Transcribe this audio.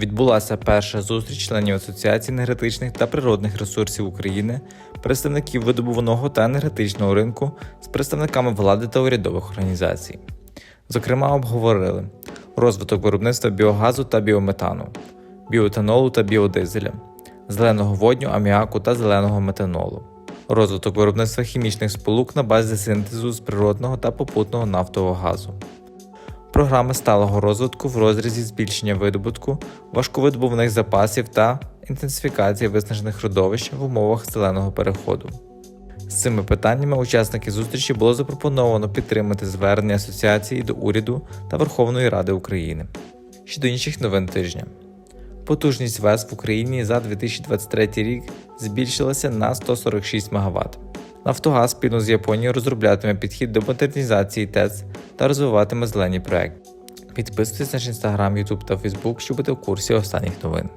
Відбулася перша зустріч членів Асоціації енергетичних та природних ресурсів України, представників видобувного та енергетичного ринку з представниками влади та урядових організацій. Зокрема, обговорили розвиток виробництва біогазу та біометану, біоетанолу та біодизеля, зеленого водню, аміаку та зеленого метанолу, розвиток виробництва хімічних сполук на базі синтезу з природного та попутного нафтового газу. Програми сталого розвитку в розрізі збільшення видобутку, важковидобувних запасів та інтенсифікації виснажених родовищ в умовах зеленого переходу. З цими питаннями учасники зустрічі було запропоновано підтримати звернення асоціації до уряду та Верховної Ради України. Щодо інших новин тижня. Потужність ВЕС в Україні за 2023 рік збільшилася на 146 МВт. Нафтогаз спільно з Японією розроблятиме підхід до модернізації ТЕЦ та розвиватиме зелені проекти. Підписуйтесь на наш інстаграм, Ютуб та Фейсбук, щоб бути в курсі останніх новин.